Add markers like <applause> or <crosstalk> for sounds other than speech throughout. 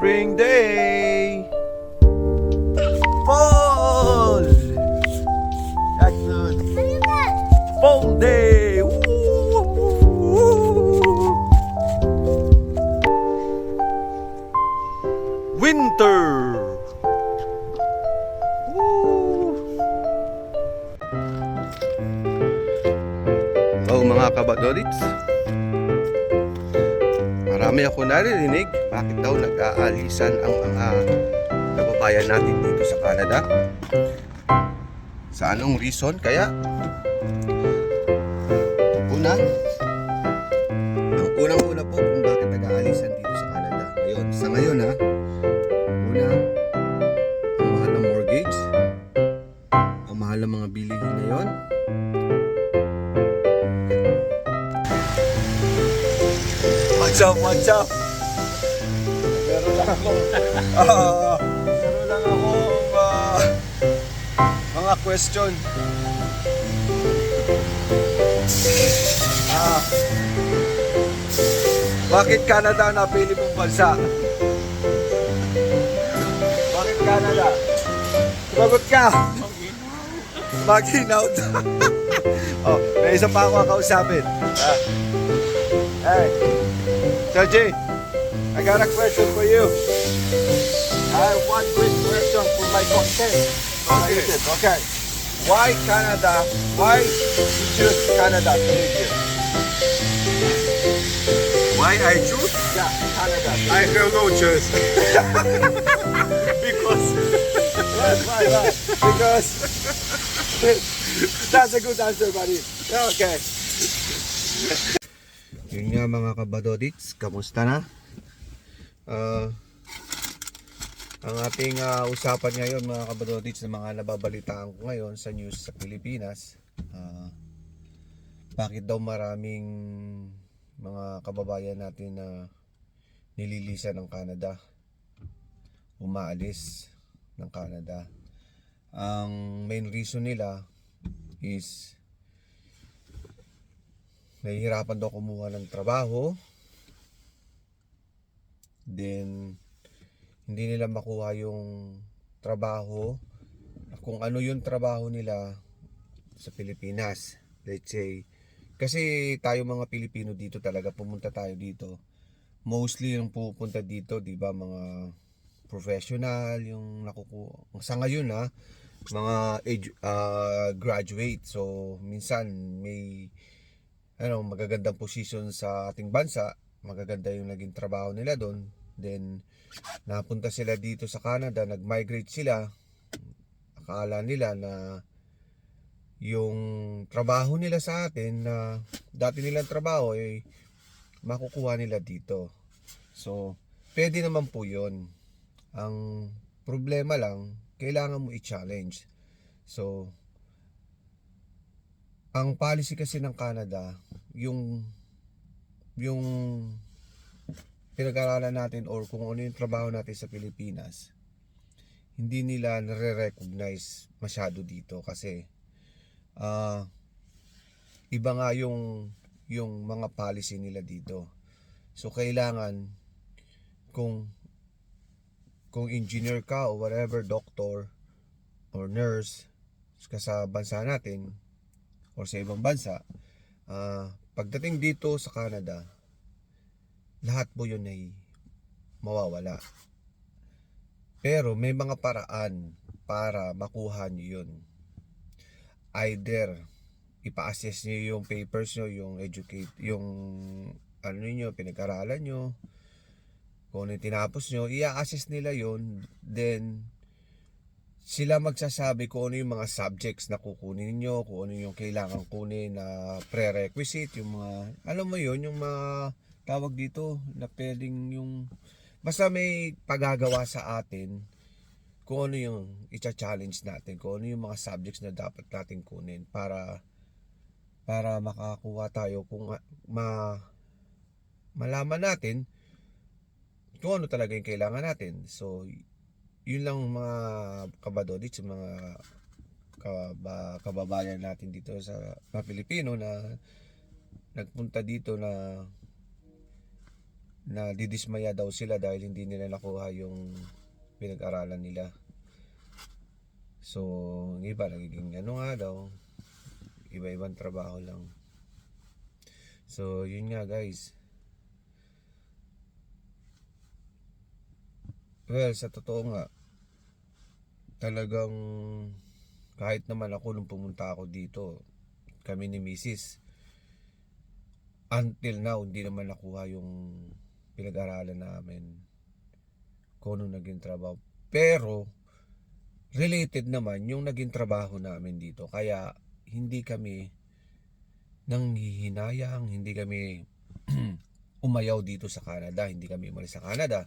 Spring spring Fall! Fall day! Kabadorits Marami ako naririnig. Bakit daw nag-aalisan ang mga kababayan natin dito sa Canada? Sa anong reason? Kaya? Una What's up, what's up? Meron lang ako. <laughs> Ah, meron lang ako ah, mga question. Ah, bakit Canada ang napili mong bansa? Bakit Canada? Sumagot ka! Maginaw <laughs> daw. oh, may isa pa ako kausapin. Ah. Hey, Sergi, I got a question for you. I have one quick question for my content. Okay. okay. Why Canada? Why you choose Canada to live here? Why I choose? Yeah, Canada. I have no choice. <laughs> because Why, why, why? Because that's a good answer, buddy. Okay. Yun nga mga kabadodits, kamusta na? Ah, ang ating ah, usapan ngayon mga kabadodits na mga nababalitaan ko ngayon sa news sa Pilipinas ah, bakit daw maraming mga kababayan natin na nililisan ng Canada umaalis ng Canada ang main reason nila is nahihirapan daw kumuha ng trabaho. Then hindi nila makuha yung trabaho. Kung ano yung trabaho nila sa Pilipinas let's say. Kasi tayo mga Pilipino dito talaga pumunta tayo dito. Mostly yung pupunta dito di ba mga professional yung nakukuha. Sa ngayon ha mga edu- ah, graduate. So minsan may ano magagandang position sa ating bansa magaganda yung naging trabaho nila doon. Then napunta sila dito sa Canada nag-migrate sila. Akala nila na yung trabaho nila sa atin na dati nilang trabaho ay makukuha nila dito. So pwede naman po yun. Ang problema lang kailangan mo i-challenge. So ang policy kasi ng Canada, yung yung pinag-aralan natin or kung ano yung trabaho natin sa Pilipinas, hindi nila nare-recognize masyado dito kasi ah iba nga yung yung mga policy nila dito. So kailangan kung kung engineer ka o whatever, doctor or nurse ka sa bansa natin, or sa ibang bansa, ah, pagdating dito sa Canada, lahat po yun ay mawawala. Pero may mga paraan para makuha nyo yun. Either ipa-assess nyo yung papers nyo, yung educate, yung ano nyo, pinag-aralan nyo, kung ano yung tinapos nyo, i-assess nila yun, then sila magsasabi kung ano yung mga subjects na kukunin niyo, kung ano yung kailangan kunin na prerequisite, yung mga, alam mo yun, yung mga tawag dito na pwedeng yung, basta may pagagawa sa atin kung ano yung i-challenge natin, kung ano yung mga subjects na dapat natin kunin para para makakuha tayo kung ma malaman natin kung ano talaga yung kailangan natin. So, yun lang mga kabadodits, mga kaba, kababayan natin dito sa mga Pilipino na nagpunta dito na na didismaya daw sila dahil hindi nila nakuha yung pinag-aralan nila. So, yung iba nagiging ano nga daw, iba-ibang trabaho lang. So, yun nga guys. Well, sa totoo nga, talagang kahit naman ako nung pumunta ako dito, kami ni Mrs. Until now, hindi naman nakuha yung pinag-aralan namin kung ano naging trabaho. Pero, related naman yung naging trabaho namin dito. Kaya, hindi kami nang hihinayang, hindi kami <clears throat> umayaw dito sa Canada, hindi kami umalis sa Canada.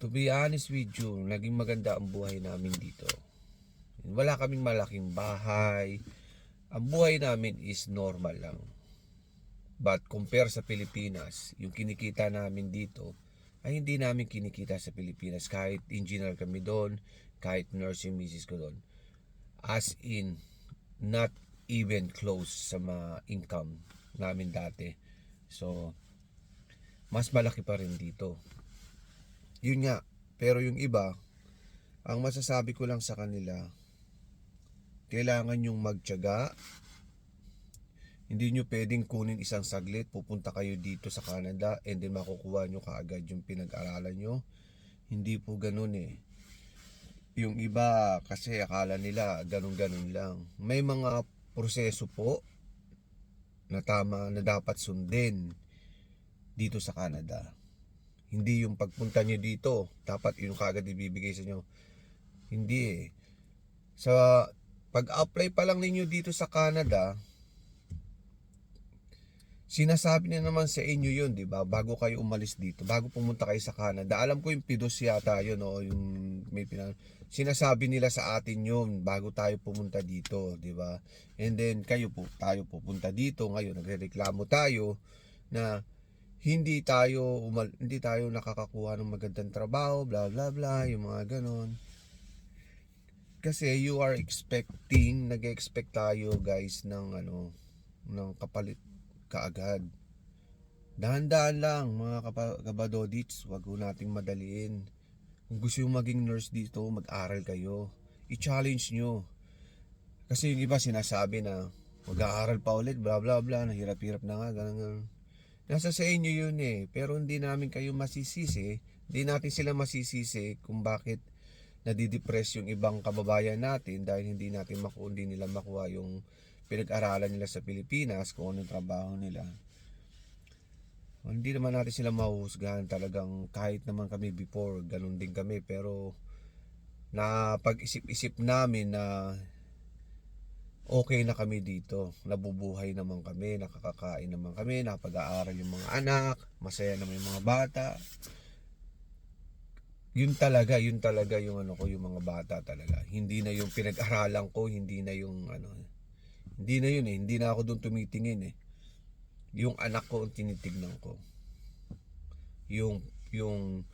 To be honest with you, naging maganda ang buhay namin dito. Wala kaming malaking bahay. Ang buhay namin is normal lang. But compare sa Pilipinas, yung kinikita namin dito, ay hindi namin kinikita sa Pilipinas. Kahit engineer kami doon, kahit nursing misis ko doon. As in, not even close sa mga income namin dati. So, mas malaki pa rin dito. Yun nga, pero yung iba, ang masasabi ko lang sa kanila, kailangan yung magtiyaga. Hindi nyo pwedeng kunin isang saglit, pupunta kayo dito sa Canada and then makukuha nyo kaagad yung pinag-aralan nyo. Hindi po ganun eh. Yung iba kasi akala nila ganun-ganun lang. May mga proseso po na tama na dapat sundin dito sa Canada. Hindi yung pagpunta nyo dito, dapat yung kagad ibibigay sa inyo. Hindi eh. Sa pag-apply pa lang ninyo dito sa Canada, sinasabi na naman sa inyo yun, di ba? Bago kayo umalis dito, bago pumunta kayo sa Canada. Alam ko yung PIDOS yata yun, no? yung may pinan... Sinasabi nila sa atin yun bago tayo pumunta dito, di ba? And then kayo po, tayo pupunta dito, ngayon nagrereklamo tayo na hindi tayo umal, hindi tayo nakakakuha ng magandang trabaho, bla bla bla, yung mga ganon. Kasi you are expecting, nag-expect tayo guys ng ano, ng kapalit kaagad. Dahan-dahan lang mga kabadodits, wag ho nating madaliin. Kung gusto yung maging nurse dito, mag-aral kayo. I-challenge nyo. Kasi yung iba sinasabi na mag-aaral pa ulit, bla bla bla, nahirap-hirap na nga, ganun, ganun. Nasa sa inyo yun eh. Pero hindi namin kayo masisisi. Hindi natin sila masisisi kung bakit nadidepress yung ibang kababayan natin dahil hindi natin maku hindi nila makuha yung pinag-aralan nila sa Pilipinas kung anong trabaho nila. Hindi naman natin sila mahuhusgahan talagang kahit naman kami before, ganun din kami. Pero na pag-isip-isip namin na okay na kami dito. Nabubuhay naman kami, nakakakain naman kami, nakapag-aaral yung mga anak, masaya naman yung mga bata. Yun talaga, yun talaga yung ano ko, yung mga bata talaga. Hindi na yung pinag-aralan ko, hindi na yung ano, hindi na yun eh, hindi na ako doon tumitingin eh. Yung anak ko ang tinitignan ko. Yung, yung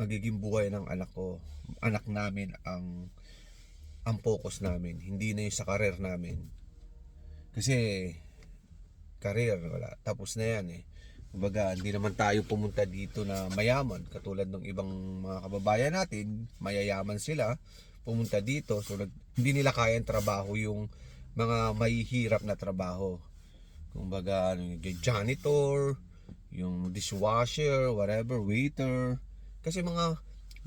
magiging buhay ng anak ko, anak namin ang ang focus namin, hindi na yung sa career namin. Kasi career wala, tapos na yan eh. Kumbaga, hindi naman tayo pumunta dito na mayaman katulad ng ibang mga kababayan natin, mayayaman sila pumunta dito so nag, hindi nila kayang trabaho yung mga mahihirap na trabaho. Kumbaga, ano, yung janitor, yung dishwasher, whatever, waiter. Kasi mga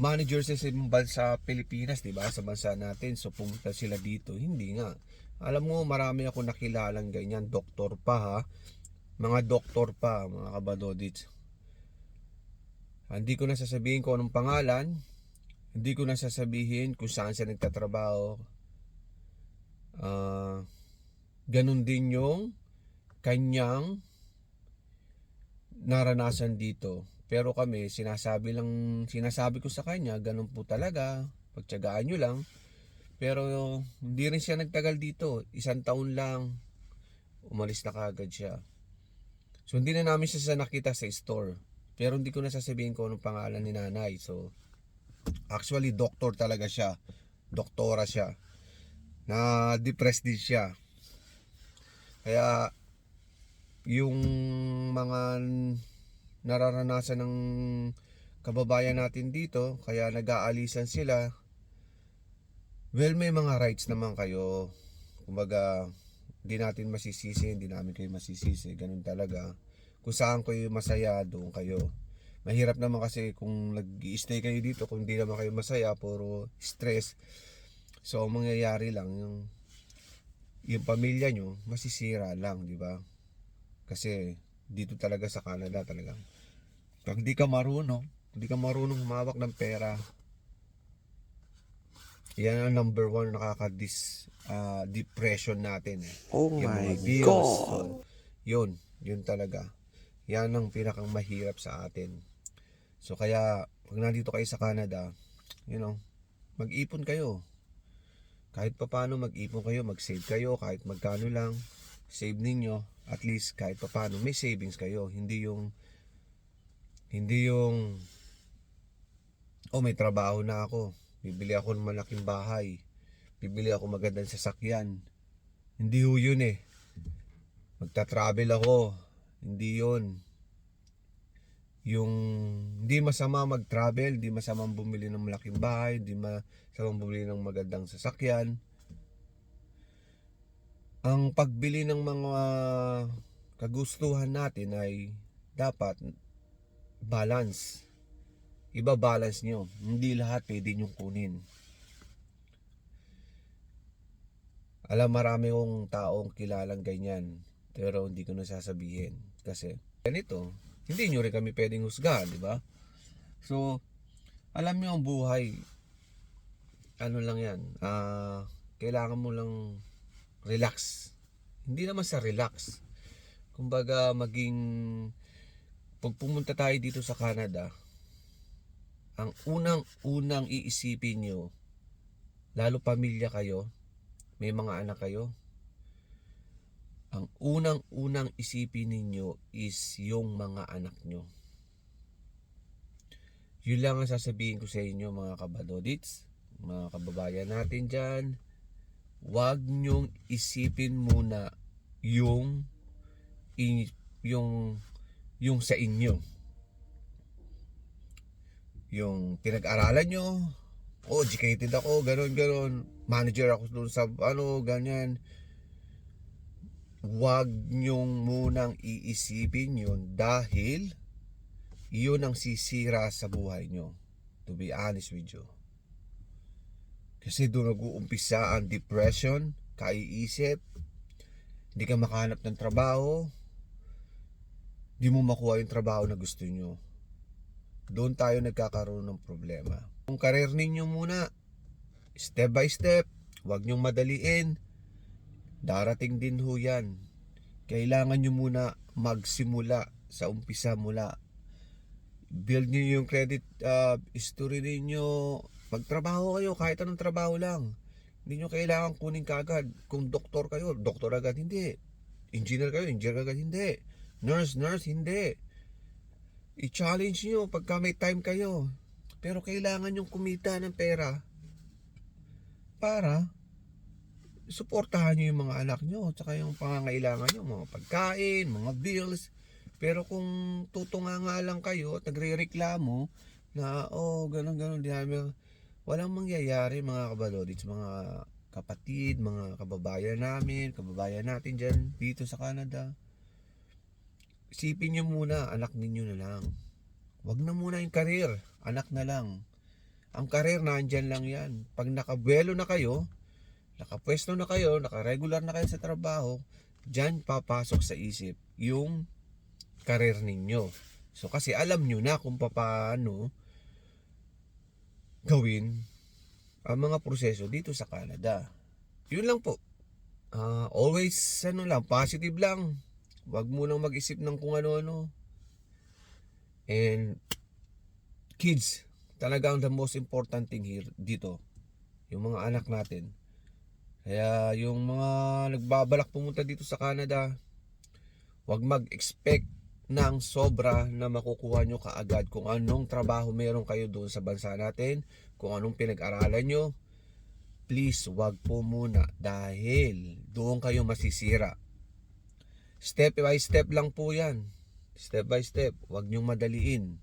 managers sa ibang bansa Pilipinas, 'di ba? Sa bansa natin, so pumunta sila dito. Hindi nga. Alam mo, marami ako nakilalang ganyan, doktor pa ha. Mga doktor pa, mga kabadodits. Hindi ko na sasabihin kung anong pangalan. Hindi ko na sasabihin kung saan siya nagtatrabaho. Ah, ganun din yung kanyang naranasan dito. Pero kami, sinasabi lang, sinasabi ko sa kanya, ganun po talaga, pagtyagaan nyo lang. Pero hindi rin siya nagtagal dito, isang taon lang, umalis na kagad siya. So hindi na namin siya sa nakita sa store. Pero hindi ko na sasabihin kung anong pangalan ni nanay. So actually doctor talaga siya. Doktora siya. Na depressed din siya. Kaya yung mga nararanasan ng kababayan natin dito, kaya nag-aalisan sila. Well, may mga rights naman kayo. Kumbaga, hindi natin masisisi, hindi namin kayo masisisi. Ganun talaga. Kung saan kayo masaya, doon kayo. Mahirap naman kasi kung nag-stay kayo dito, kung hindi naman kayo masaya, puro stress. So, ang mangyayari lang, yung, yung pamilya nyo, masisira lang, di ba? Kasi, dito talaga sa Canada talagang, pag di ka marunong, hindi ka marunong humawak ng pera, yan ang number one nakaka-dis ah, depression natin eh. Oh Yung my bills. God. So, yun, yun talaga. Yan ang pinakang mahirap sa atin. So kaya, pag nandito kayo sa Canada, you know, mag-ipon kayo. Kahit papano mag-ipon kayo, mag-save kayo, kahit magkano lang, save ninyo, at least kahit papano, may savings kayo. Hindi yung, hindi yung, oh may trabaho na ako, bibili ako ng malaking bahay, bibili ako magandang sasakyan. Hindi ho yun eh. Magta-travel ako. Hindi yun. Yung hindi masama mag-travel, hindi masama bumili ng malaking bahay, hindi masama bumili ng magandang sasakyan. Ang pagbili ng mga kagustuhan natin ay dapat balance. Iba balance nyo. Hindi lahat pwede nyong kunin. Alam marami kong taong kilalang ganyan. Pero hindi ko na sasabihin. Kasi ganito, hindi nyo rin kami pwedeng husgahan, di ba? So, alam nyo ang buhay, ano lang yan, ah, kailangan mo lang relax. Hindi naman sa relax. Kumbaga, maging, pag pumunta tayo dito sa Canada, ang unang-unang iisipin nyo, lalo pamilya kayo, may mga anak kayo, ang unang-unang isipin ninyo is yung mga anak nyo. Yun lang ang sasabihin ko sa inyo mga kabadodits, mga kababayan natin dyan. Huwag nyong isipin muna yung yung yung sa inyo. Yung pinag-aralan nyo, oh, educated ako, ganon, ganon. Manager ako doon sa ano, ganyan Huwag nyong munang iisipin yun dahil yun ang sisira sa buhay nyo. To be honest with you. Kasi doon nag-uumpisa ang depression, kaiisip, hindi ka makahanap ng trabaho, hindi mo makuha yung trabaho na gusto nyo. Doon tayo nagkakaroon ng problema. Kung karir ninyo muna, step by step, huwag nyong madaliin, Darating din ho yan. Kailangan nyo muna magsimula sa umpisa mula. Build nyo yung credit uh, history ninyo. Magtrabaho kayo kahit anong trabaho lang. Hindi nyo kailangan kunin kagad. Kung doktor kayo, doktor agad hindi. Engineer kayo, engineer agad hindi. Nurse, nurse, hindi. I-challenge nyo pagka may time kayo. Pero kailangan yung kumita ng pera para suportahan nyo yung mga anak nyo tsaka yung pangangailangan nyo, mga pagkain, mga bills. Pero kung tutunga nga lang kayo at nagre-reklamo na oh, ganun ganun di namin walang mangyayari mga kabalodits, mga kapatid, mga kababayan namin, kababayan natin dyan dito sa Canada. Isipin nyo muna, anak ninyo na lang. Wag na muna yung karir, anak na lang. Ang karir nandyan lang yan. Pag nakabuelo na kayo, nakapwesto na kayo, nakaregular na kayo sa trabaho, dyan papasok sa isip yung karir ninyo. So kasi alam nyo na kung paano gawin ang mga proseso dito sa Canada. Yun lang po. Ah, always ano lang, positive lang. Huwag mo lang mag-isip ng kung ano-ano. And kids, talagang the most important thing here dito, yung mga anak natin, kaya yung mga nagbabalak pumunta dito sa Canada, wag mag-expect ng sobra na makukuha nyo kaagad kung anong trabaho meron kayo doon sa bansa natin, kung anong pinag-aralan nyo. Please, wag po muna dahil doon kayo masisira. Step by step lang po yan. Step by step. Huwag niyong madaliin.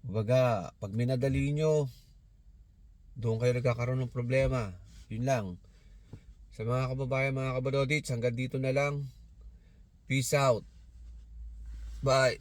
Baga, pag minadali nyo, doon kayo nagkakaroon ng problema. Yun lang. Sa mga kababayan, mga kabadodits, hanggang dito na lang. Peace out. Bye.